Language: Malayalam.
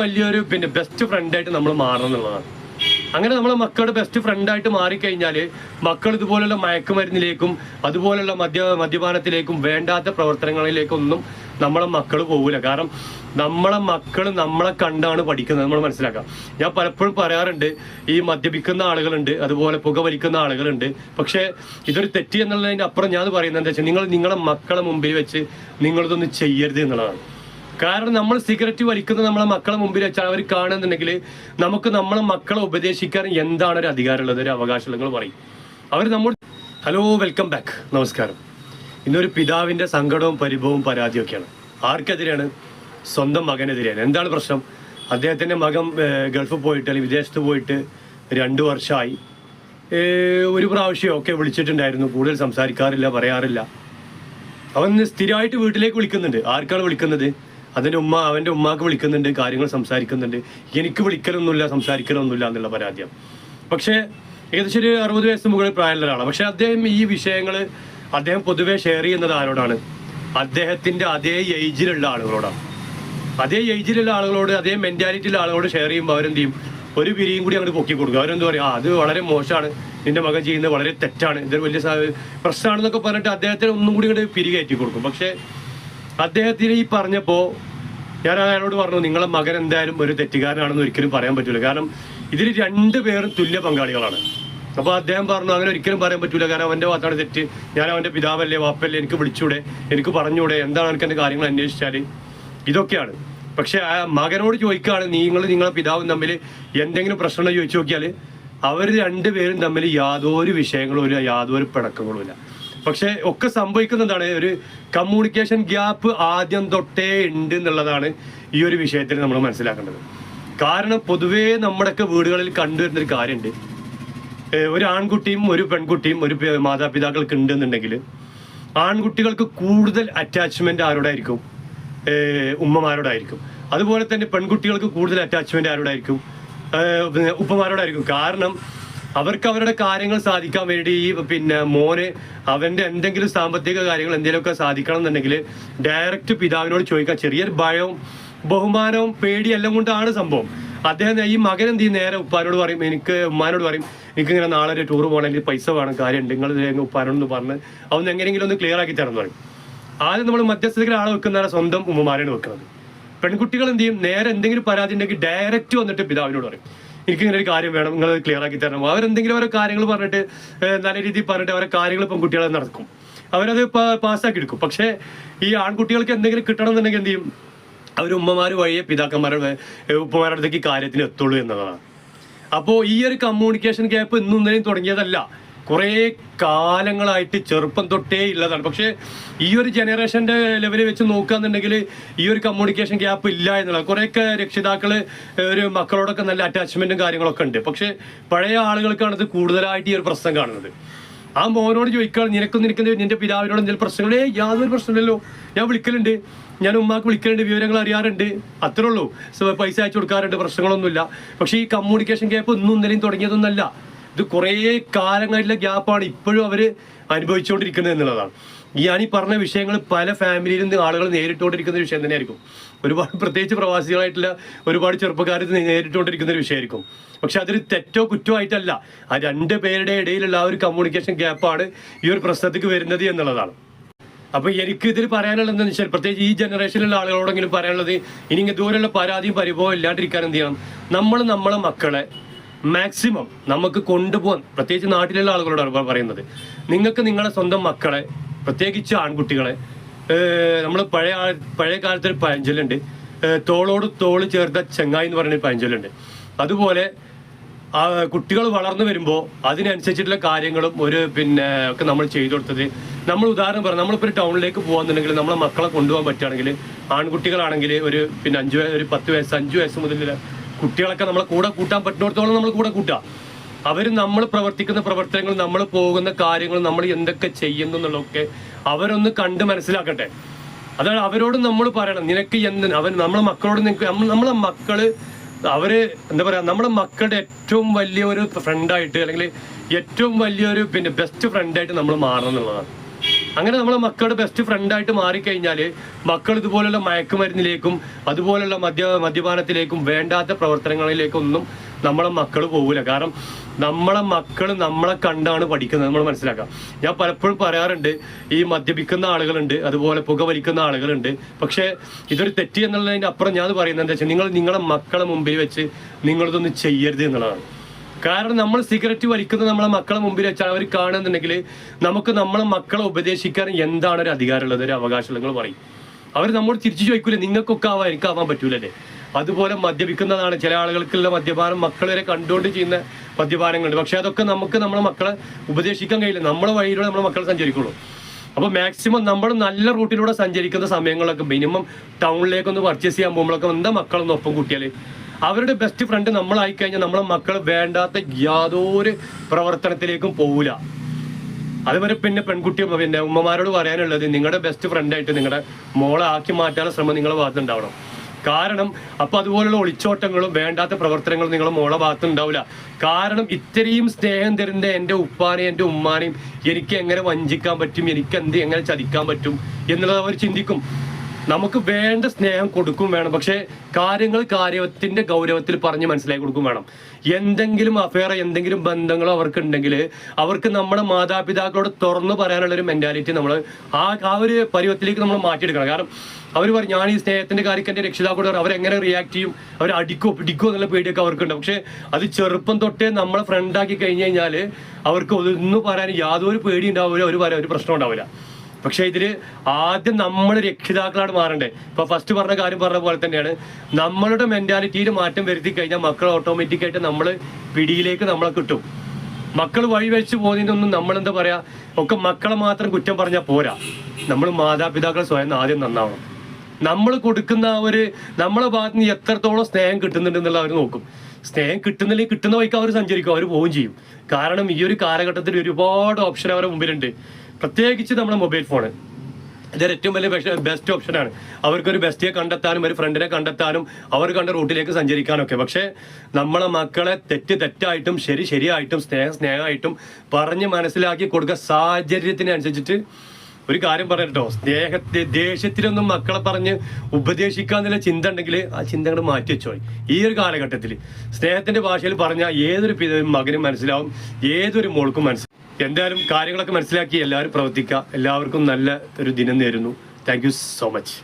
വലിയൊരു പിന്നെ ബെസ്റ്റ് ഫ്രണ്ടായിട്ട് നമ്മൾ മാറണം എന്നുള്ളതാണ്. അങ്ങനെ നമ്മളെ മക്കളുടെ ബെസ്റ്റ് ഫ്രണ്ടായിട്ട് മാറിക്കഴിഞ്ഞാൽ മക്കൾ ഇതുപോലുള്ള മയക്കുമരുന്നിലേക്കും അതുപോലുള്ള മദ്യ മദ്യപാനത്തിലേക്കും വേണ്ടാത്ത പ്രവർത്തനങ്ങളിലേക്കൊന്നും നമ്മളെ മക്കൾ പോകില്ല കാരണം നമ്മളെ മക്കൾ നമ്മളെ കണ്ടാണ് പഠിക്കുന്നത് നമ്മൾ മനസ്സിലാക്കാം. ഞാൻ പലപ്പോഴും പറയാറുണ്ട് ഈ മദ്യപിക്കുന്ന ആളുകളുണ്ട് അതുപോലെ പുകവലിക്കുന്ന ആളുകളുണ്ട്. പക്ഷേ ഇതൊരു തെറ്റ് എന്നുള്ളതിന് അപ്പുറം ഞാൻ പറയുന്നത് എന്താ വെച്ചാൽ നിങ്ങൾ നിങ്ങളുടെ മക്കളെ മുമ്പിൽ വെച്ച് നിങ്ങളിതൊന്നും ചെയ്യരുത് എന്നുള്ളതാണ്. കാരണം നമ്മൾ സിഗരറ്റ് വലിക്കുന്ന നമ്മളെ മക്കളെ മുമ്പിൽ വെച്ചാൽ അവർ കാണുന്നുണ്ടെങ്കിൽ നമുക്ക് നമ്മളെ മക്കളെ ഉപദേശിക്കാൻ എന്താണ് ഒരു അധികാരമുള്ളത് ഒരു അവകാശമുള്ളത് പറയും. അവർ നമ്മൾ ഹലോ വെൽക്കം ബാക്ക് നമസ്കാരം. ഇന്നൊരു പിതാവിന്റെ സങ്കടവും പരിഭവവും പരാതിയൊക്കെയാണ്. ആർക്കെതിരെയാണ്? സ്വന്തം മകനെതിരെയാണ്. എന്താണ് പ്രശ്നം? അദ്ദേഹത്തിന്റെ മകൻ ഗൾഫ് പോയിട്ട് അല്ലെങ്കിൽ വിദേശത്ത് പോയിട്ട് രണ്ടു വർഷമായി. ഒരു പ്രാവശ്യം ഒക്കെ വിളിച്ചിട്ടുണ്ടായിരുന്നു. കൂടുതൽ സംസാരിക്കാറില്ല പറയാറില്ല. അവൻ സ്ഥിരമായിട്ട് വീട്ടിലേക്ക് വിളിക്കുന്നുണ്ട്. ആർക്കാണ് വിളിക്കുന്നത്? അതിന്റെ ഉമ്മ അവന്റെ ഉമ്മാക്ക് വിളിക്കുന്നുണ്ട് കാര്യങ്ങൾ സംസാരിക്കുന്നുണ്ട്. എനിക്ക് വിളിക്കലൊന്നുമില്ല സംസാരിക്കലൊന്നുമില്ല എന്നുള്ള പരാതിയാണ്. പക്ഷേ ഏകദേശം ഒരു അറുപത് വയസ്സ് മുകളിൽ പ്രായമുള്ള ഒരാളാണ്. പക്ഷെ അദ്ദേഹം ഈ വിഷയങ്ങൾ അദ്ദേഹം പൊതുവെ ഷെയർ ചെയ്യുന്നത് ആരോടാണ്? അദ്ദേഹത്തിന്റെ അതേ ഏജിലുള്ള ആളുകളോടാണ്. അതേ ഏജിലുള്ള ആളുകളോട് അതേ മെന്റാലിറ്റിയിലുള്ള ആളുകളോട് ഷെയർ ചെയ്യുമ്പോൾ അവരെന്ത് ചെയ്യും? ഒരു പിരിയും കൂടി അങ്ങോട്ട് പൊക്കി കൊടുക്കും. അവരെന്ത് പറയും? ആ അത് വളരെ മോശമാണ്. നിന്റെ മകൻ ചെയ്യുന്നത് വളരെ തെറ്റാണ്. ഇതൊരു വലിയ പ്രശ്നമാണെന്നൊക്കെ പറഞ്ഞിട്ട് അദ്ദേഹത്തിന് ഒന്നും കൂടി അങ്ങോട്ട് പിരികയറ്റി കൊടുക്കും. പക്ഷേ അദ്ദേഹത്തിന് ഈ പറഞ്ഞപ്പോൾ ഞാൻ അയാളോട് പറഞ്ഞു നിങ്ങളെ മകൻ എന്തായാലും ഒരു തെറ്റുകാരനാണെന്ന് ഒരിക്കലും പറയാൻ പറ്റില്ല കാരണം ഇതിൽ രണ്ടു പേരും തുല്യ പങ്കാളികളാണ്. അപ്പോൾ അദ്ദേഹം പറഞ്ഞു അങ്ങനെ ഒരിക്കലും പറയാൻ പറ്റില്ല കാരണം അവന്റെ ഭാഗത്താണ് തെറ്റ്. ഞാൻ അവന്റെ പിതാവല്ലേ വാപ്പല്ലേ എനിക്ക് വിളിച്ചൂടെ എനിക്ക് പറഞ്ഞൂടെ എന്താണ് എനിക്ക് എന്റെ കാര്യങ്ങൾ അന്വേഷിച്ചാൽ ഇതൊക്കെയാണ്. പക്ഷേ ആ മകനോട് ചോദിക്കുകയാണ് നിങ്ങൾ നിങ്ങളെ പിതാവും തമ്മിൽ എന്തെങ്കിലും പ്രശ്നമുണ്ടോ? ചോദിച്ചു നോക്കിയാൽ അവർ രണ്ടുപേരും തമ്മിൽ യാതൊരു വിഷയങ്ങളും ഇല്ല യാതൊരു പിണക്കങ്ങളും ഇല്ല. പക്ഷെ ഒക്കെ സംഭവിക്കുന്നതാണ് ഒരു കമ്മ്യൂണിക്കേഷൻ ഗ്യാപ്പ് ആദ്യം തൊട്ടേ ഉണ്ട് എന്നുള്ളതാണ് ഈ ഒരു വിഷയത്തിൽ നമ്മൾ മനസ്സിലാക്കേണ്ടത്. കാരണം പൊതുവേ നമ്മുടെയൊക്കെ വീടുകളിൽ കണ്ടുവരുന്ന ഒരു കാര്യമുണ്ട്. ഒരു ആൺകുട്ടിയും ഒരു പെൺകുട്ടിയും ഒരു മാതാപിതാക്കൾക്ക് ഉണ്ട് എന്നുണ്ടെങ്കിൽ ആൺകുട്ടികൾക്ക് കൂടുതൽ അറ്റാച്ച്മെന്റ് ആരോടായിരിക്കും? ഉമ്മമാരോടായിരിക്കും. അതുപോലെ തന്നെ പെൺകുട്ടികൾക്ക് കൂടുതൽ അറ്റാച്ച്മെന്റ് ആരോടായിരിക്കും? ഉപ്പമാരോടായിരിക്കും. കാരണം അവർക്ക് അവരുടെ കാര്യങ്ങൾ സാധിക്കാൻ വേണ്ടി ഈ പിന്നെ മോന് അവന്റെ എന്തെങ്കിലും സാമ്പത്തിക കാര്യങ്ങൾ എന്തെങ്കിലുമൊക്കെ സാധിക്കണം എന്നുണ്ടെങ്കിൽ ഡയറക്റ്റ് പിതാവിനോട് ചോദിക്കുക. ചെറിയൊരു ഭയവും ബഹുമാനവും പേടിയെല്ലാം കൊണ്ടാണ് സംഭവം. അദ്ദേഹം ഈ മകൻ എന്ത് ചെയ്യും? നേരെ ഉപ്പാനോട് പറയും എനിക്ക് ഉമ്മാനോട് പറയും എനിക്ക് ഇങ്ങനെ നാളെ ഒരു ടൂർ പോകണം എനിക്ക് പൈസ വേണം കാര്യമുണ്ട്. നിങ്ങൾ ഉപ്പാനോട് ഉപ്പാനോട് പറഞ്ഞ് അവൻ എങ്ങനെയെങ്കിലും ഒന്ന് ക്ലിയർ ആക്കി തരണം പറയും. ആദ്യം നമ്മൾ മധ്യസ്ഥതയിൽ ആളെ വെക്കുന്നതാണ് സ്വന്തം ഉമ്മമാരെയാണ് വെക്കുന്നത്. പെൺകുട്ടികൾ എന്ത് ചെയ്യും? നേരെ എന്തെങ്കിലും പരാതി ഉണ്ടെങ്കിൽ ഡയറക്റ്റ് വന്നിട്ട് പിതാവിനോട് പറയും. എനിക്ക് ഇങ്ങനെ ഒരു കാര്യം വേണം നിങ്ങൾ ക്ലിയർ ആക്കി തരണം. അവരെന്തെങ്കിലും ഓരോ കാര്യങ്ങൾ പറഞ്ഞിട്ട് നല്ല രീതിയിൽ പറഞ്ഞിട്ട് അവരെ കാര്യങ്ങൾ പെൺകുട്ടികളെ നടക്കും. അവരത് പാസ്സാക്കി എടുക്കും. പക്ഷേ ഈ ആൺകുട്ടികൾക്ക് എന്തെങ്കിലും കിട്ടണം എന്നുണ്ടെങ്കിൽ എന്ത് ചെയ്യും? അവർ ഉമ്മമാർ വഴിയെ പിതാക്കന്മാരുടെ ഉപ്പമാരുടെ അടുത്തേക്ക് കാര്യത്തിന് എത്തുള്ളൂ എന്നതാണ്. അപ്പോൾ ഈ ഒരു കമ്മ്യൂണിക്കേഷൻ ഗ്യാപ്പ് ഇന്നും തുടങ്ങിയതല്ല. കുറേ കാലങ്ങളായിട്ട് ചെറുപ്പം തൊട്ടേ ഉള്ളതാണ് പക്ഷേ ഈ ഒരു ജനറേഷന്റെ ലെവലിൽ വെച്ച് നോക്കുകയാണെന്നുണ്ടെങ്കിൽ ഈ ഒരു കമ്മ്യൂണിക്കേഷൻ ഗ്യാപ്പ് ഇല്ല എന്നുള്ളത് കുറേയൊക്കെ രക്ഷിതാക്കൾ ഒരു മക്കളോടൊക്കെ നല്ല അറ്റാച്ച്മെന്റും കാര്യങ്ങളൊക്കെ ഉണ്ട്. പക്ഷേ പഴയ ആളുകൾക്കാണ് ഇത് കൂടുതലായിട്ട് ഈ ഒരു പ്രശ്നം കാണുന്നത്. ആ മോനോട് ചോദിക്കുകയാണ് നിനക്കും നിനക്ക് നിന്റെ പിതാവിനോട് എന്തെങ്കിലും പ്രശ്നങ്ങളേ? യാതൊരു പ്രശ്നമില്ലല്ലോ. ഞാൻ വിളിക്കലുണ്ട്. ഞാൻ ഉമ്മാക്ക് വിളിക്കലുണ്ട്. വിവരങ്ങൾ അറിയാറുണ്ട്. അത്രേ ഉള്ളൂ. പൈസ അയച്ചു കൊടുക്കാറുണ്ട്. പ്രശ്നങ്ങളൊന്നുമില്ല. പക്ഷേ ഈ കമ്മ്യൂണിക്കേഷൻ ഗ്യാപ്പ് ഇന്നും ഇന്നലെയും തുടങ്ങിയതൊന്നല്ല. ഇത് കുറേ കാലങ്ങളിലെ ഗ്യാപ്പാണ് ഇപ്പോഴും അവർ അനുഭവിച്ചുകൊണ്ടിരിക്കുന്നത് എന്നുള്ളതാണ്. ഞാൻ ഈ പറഞ്ഞ വിഷയങ്ങൾ പല ഫാമിലിയിൽ നിന്ന് ആളുകൾ നേരിട്ടുകൊണ്ടിരിക്കുന്ന വിഷയം തന്നെയായിരിക്കും. ഒരുപാട് പ്രത്യേകിച്ച് പ്രവാസികളായിട്ടുള്ള ഒരുപാട് ചെറുപ്പക്കാർ നേരിട്ടുകൊണ്ടിരിക്കുന്ന ഒരു വിഷയമായിരിക്കും. പക്ഷെ അതൊരു തെറ്റോ കുറ്റോ ആയിട്ടല്ല. ആ രണ്ട് പേരുടെ ഇടയിലുള്ള ആ ഒരു കമ്മ്യൂണിക്കേഷൻ ഗ്യാപ്പാണ് ഈ ഒരു പ്രശ്നത്തിക്ക് വരുന്നത് എന്നുള്ളതാണ്. അപ്പൊ എനിക്ക് ഇതിൽ പറയാനുള്ളത് എന്താണെന്ന് വെച്ചാൽ പ്രത്യേകിച്ച് ഈ ജനറേഷനിലുള്ള ആളുകളോടെങ്കിലും പറയാനുള്ളത് ഇനി ഇങ്ങനെ ദൂരെയുള്ള പരാതിയും പരിഭവം ഇല്ലാണ്ടിരിക്കാൻ എന്ത് ചെയ്യണം? നമ്മൾ നമ്മളെ മക്കളെ മാക്സിമം നമുക്ക് കൊണ്ടുപോകാൻ പ്രത്യേകിച്ച് നാട്ടിലുള്ള ആളുകളോട് പറയുന്നത്. നിങ്ങൾക്ക് നിങ്ങളുടെ സ്വന്തം മക്കളെ പ്രത്യേകിച്ച് ആൺകുട്ടികളെ നമ്മൾ പഴയ പഴയ കാലത്ത് ഒരു പഴഞ്ചൊല്ലുണ്ട് തോളോട് തോൾ ചേർത്ത ചെങ്ങായി എന്ന് പറയുന്ന പഴഞ്ചൊല്ലുണ്ട്. അതുപോലെ കുട്ടികൾ വളർന്നു വരുമ്പോൾ അതിനനുസരിച്ചിട്ടുള്ള കാര്യങ്ങളും ഒരു പിന്നെ ഒക്കെ നമ്മൾ ചെയ്തു കൊടുത്തത്. നമ്മൾ ഉദാഹരണം പറയാം നമ്മളിപ്പോൾ ഒരു ടൗണിലേക്ക് പോകാന്നുണ്ടെങ്കിൽ നമ്മളെ മക്കളെ കൊണ്ടുപോകാൻ പറ്റുകയാണെങ്കിൽ ആൺകുട്ടികളാണെങ്കിൽ ഒരു പിന്നെ അഞ്ച് ഒരു പത്ത് വയസ്സ് അഞ്ച് വയസ്സ് മുതലുള്ള കുട്ടികളൊക്കെ നമ്മളെ കൂടെ കൂട്ടാൻ പറ്റുന്നിടത്തോളം നമ്മൾ കൂടെ കൂട്ടുക. അവർ നമ്മൾ പ്രവർത്തിക്കുന്ന പ്രവർത്തനങ്ങൾ നമ്മൾ പോകുന്ന കാര്യങ്ങൾ നമ്മൾ എന്തൊക്കെ ചെയ്യുന്നു എന്നുള്ളതൊക്കെ അവരൊന്ന് കണ്ട് മനസ്സിലാക്കട്ടെ. അതാണ് അവരോട് നമ്മൾ പറയണം. നിനക്ക് എന്ത് അവർ നമ്മളെ മക്കളോട് നിനക്ക് നമ്മളെ മക്കൾ അവർ എന്താ പറയാ നമ്മുടെ മക്കളുടെ ഏറ്റവും വലിയൊരു ഫ്രണ്ടായിട്ട് അല്ലെങ്കിൽ ഏറ്റവും വലിയൊരു പിന്നെ ബെസ്റ്റ് ഫ്രണ്ടായിട്ട് നമ്മൾ മാറണം എന്നുള്ളതാണ്. അങ്ങനെ നമ്മളെ മക്കളുടെ ബെസ്റ്റ് ഫ്രണ്ടായിട്ട് മാറിക്കഴിഞ്ഞാൽ മക്കൾ ഇതുപോലുള്ള മയക്കുമരുന്നിലേക്കും അതുപോലുള്ള മദ്യ മദ്യപാനത്തിലേക്കും വേണ്ടാത്ത പ്രവർത്തനങ്ങളിലേക്കൊന്നും നമ്മളെ മക്കൾ പോകില്ല കാരണം നമ്മളെ മക്കൾ നമ്മളെ കണ്ടാണ് പഠിക്കുന്നത് നമ്മൾ മനസ്സിലാക്കാം. ഞാൻ പലപ്പോഴും പറയാറുണ്ട് ഈ മദ്യപിക്കുന്ന ആളുകളുണ്ട് അതുപോലെ പുകവലിക്കുന്ന ആളുകളുണ്ട്. പക്ഷേ ഇതൊരു തെറ്റി എന്നുള്ളതിന്റെ അപ്പുറം ഞാൻ പറയുന്നത് എന്താ വെച്ചാൽ നിങ്ങൾ നിങ്ങളെ മക്കളെ മുമ്പിൽ വെച്ച് നിങ്ങളിതൊന്നും ചെയ്യരുത് എന്നുള്ളതാണ്. കാരണം നമ്മൾ സിഗരറ്റ് വലിക്കുന്നത് നമ്മളെ മക്കളെ മുമ്പിൽ വെച്ചാൽ അവർ കാണുന്നുണ്ടെങ്കിൽ നമുക്ക് നമ്മളെ മക്കളെ ഉപദേശിക്കാൻ എന്താണ് ഒരു അധികാരമുള്ളത് ഒരു അവകാശമുള്ളത് പറയും. അവർ നമ്മോട് തിരിച്ചു ചോദിക്കൂലേ നിങ്ങൾക്കൊക്കെ ആവാൻ എനിക്ക് ആവാൻ പറ്റൂലല്ലേ? അതുപോലെ മദ്യപിക്കുന്നതാണ് ചില ആളുകൾക്കുള്ള മദ്യപാനം മക്കൾ വരെ കണ്ടുകൊണ്ട് ചെയ്യുന്ന മദ്യപാനങ്ങളുണ്ട്. പക്ഷെ അതൊക്കെ നമുക്ക് നമ്മളെ മക്കളെ ഉപദേശിക്കാൻ കഴിയില്ല. നമ്മളെ വഴിയിലൂടെ നമ്മളെ മക്കളെ സഞ്ചരിക്കുള്ളൂ. അപ്പോൾ മാക്സിമം നമ്മൾ നല്ല റൂട്ടിലൂടെ സഞ്ചരിക്കുന്ന സമയങ്ങളൊക്കെ മിനിമം ടൗണിലേക്കൊന്ന് പർച്ചേസ് ചെയ്യാൻ പോകുമ്പോഴൊക്കെ എന്താ മക്കളൊന്നും ഒപ്പം കൂട്ടിയാൽ അവരുടെ ബെസ്റ്റ് ഫ്രണ്ട് നമ്മളായി കഴിഞ്ഞാൽ നമ്മളെ മക്കൾ വേണ്ടാത്ത യാതൊരു പ്രവർത്തനത്തിലേക്കും പോവില്ല അതുവരെ പിന്നെ പെൺകുട്ടി പിന്നെ ഉമ്മമാരോട് പറയാനുള്ളത് നിങ്ങളുടെ ബെസ്റ്റ് ഫ്രണ്ടായിട്ട് നിങ്ങളുടെ മോളെ ആക്കി മാറ്റാനുള്ള ശ്രമം നിങ്ങളുടെ ഭാഗത്തുണ്ടാവണം കാരണം അപ്പൊ അതുപോലുള്ള ഒളിച്ചോട്ടങ്ങളും വേണ്ടാത്ത പ്രവർത്തനങ്ങളും നിങ്ങളുടെ മോളെ ഭാഗത്ത് ഉണ്ടാവില്ല കാരണം ഇത്രയും സ്നേഹം തരുന്ന എന്റെ ഉപ്പാനെയും എന്റെ ഉമ്മാനെയും എനിക്ക് എങ്ങനെ വഞ്ചിക്കാൻ പറ്റും എനിക്ക് എന്ത് എങ്ങനെ ചതിക്കാൻ പറ്റും എന്നുള്ളത് അവർ ചിന്തിക്കും. നമുക്ക് വേണ്ട സ്നേഹം കൊടുക്കും വേണം. പക്ഷേ കാര്യങ്ങൾ കാര്യത്തിന്റെ ഗൗരവത്തിൽ പറഞ്ഞ് മനസ്സിലാക്കി കൊടുക്കും വേണം. എന്തെങ്കിലും അഫെയർ എന്തെങ്കിലും ബന്ധങ്ങളോ അവർക്ക് ഉണ്ടെങ്കിൽ അവർക്ക് നമ്മുടെ മാതാപിതാക്കളോട് തുറന്നു പറയാനുള്ള ഒരു മെന്റാലിറ്റി നമ്മൾ ആ ആ ഒരു പരുവത്തിലേക്ക് നമ്മൾ മാറ്റിയെടുക്കണം. കാരണം അവർ പറയും ഞാൻ ഈ സ്നേഹത്തിന്റെ കാര്യം എന്റെ രക്ഷിതാക്കളോട് അവരെങ്ങനെ റിയാക്ട് ചെയ്യും? അവർ അടിക്കോ പിടിക്കോ എന്നുള്ള പേടിയൊക്കെ അവർക്കുണ്ട്. പക്ഷെ അത് ചെറുപ്പം തൊട്ടേ നമ്മളെ ഫ്രണ്ടാക്കി കഴിഞ്ഞു കഴിഞ്ഞാൽ അവർക്ക് ഒന്നും പറയാൻ യാതൊരു പേടി ഉണ്ടാവില്ല ഒരു ഒരു പ്രശ്നം ഉണ്ടാവില്ല. പക്ഷെ ഇതിൽ ആദ്യം നമ്മൾ രക്ഷിതാക്കളാണ് മാറണ്ടേ. ഇപ്പൊ ഫസ്റ്റ് പറഞ്ഞ കാര്യം പറഞ്ഞ പോലെ തന്നെയാണ്. നമ്മളുടെ മെന്റാലിറ്റിയിൽ മാറ്റം വരുത്തി കഴിഞ്ഞാൽ മക്കൾ ഓട്ടോമാറ്റിക്കായിട്ട് നമ്മൾ പിടിയിലേക്ക് നമ്മളെ കിട്ടും. മക്കൾ വഴി വെച്ച് പോകുന്നതിനൊന്നും നമ്മൾ എന്താ പറയാ? ഒക്കെ മക്കളെ മാത്രം കുറ്റം പറഞ്ഞാൽ പോരാ. നമ്മൾ മാതാപിതാക്കൾ സ്വയം ആദ്യം നന്നാവണം. നമ്മൾ കൊടുക്കുന്ന ആ ഒരു നമ്മളെ ഭാഗത്ത് നിന്ന് എത്രത്തോളം സ്നേഹം കിട്ടുന്നുണ്ട് എന്നുള്ള അവർ നോക്കും. സ്നേഹം കിട്ടുന്നില്ലെങ്കിൽ കിട്ടുന്ന വഴിക്ക് അവർ സഞ്ചരിക്കും അവർ പോവുകയും ചെയ്യും. കാരണം ഈ ഒരു കാലഘട്ടത്തിൽ ഒരുപാട് ഓപ്ഷൻ അവരുടെ മുമ്പിലുണ്ട്. പ്രത്യേകിച്ച് നമ്മുടെ മൊബൈൽ ഫോണ് ഇതൊരു ഏറ്റവും വലിയ ബെസ്റ്റ് ഓപ്ഷനാണ് അവർക്കൊരു ബെസ്റ്റിയെ കണ്ടെത്താനും ഒരു ഫ്രണ്ടിനെ കണ്ടെത്താനും അവർ കണ്ട റൂട്ടിലേക്ക് സഞ്ചരിക്കാനൊക്കെ. പക്ഷേ നമ്മളെ മക്കളെ തെറ്റ് തെറ്റായിട്ടും ശരി ശരിയായിട്ടും സ്നേഹ സ്നേഹമായിട്ടും പറഞ്ഞ് മനസ്സിലാക്കി കൊടുക്കുക സാഹചര്യത്തിനനുസരിച്ചിട്ട് ഒരു കാര്യം പറഞ്ഞിട്ടോ സ്നേഹത്തെ ദേഷ്യത്തിലൊന്നും മക്കളെ പറഞ്ഞ് ഉപദേശിക്കാന്നുള്ള ചിന്ത ഉണ്ടെങ്കിൽ ആ ചിന്തകൾ മാറ്റി വെച്ചോ ഈ ഒരു കാലഘട്ടത്തിൽ സ്നേഹത്തിന്റെ ഭാഷയിൽ പറഞ്ഞാൽ ഏതൊരു മകനും മനസ്സിലാവും ഏതൊരു മോൾക്കും മനസ്സിലാവും. എന്തായാലും കാര്യങ്ങളൊക്കെ മനസ്സിലാക്കി എല്ലാവരും പ്രവർത്തിക്കുക. എല്ലാവർക്കും നല്ല ഒരു ദിനം നേരുന്നു. Thank so much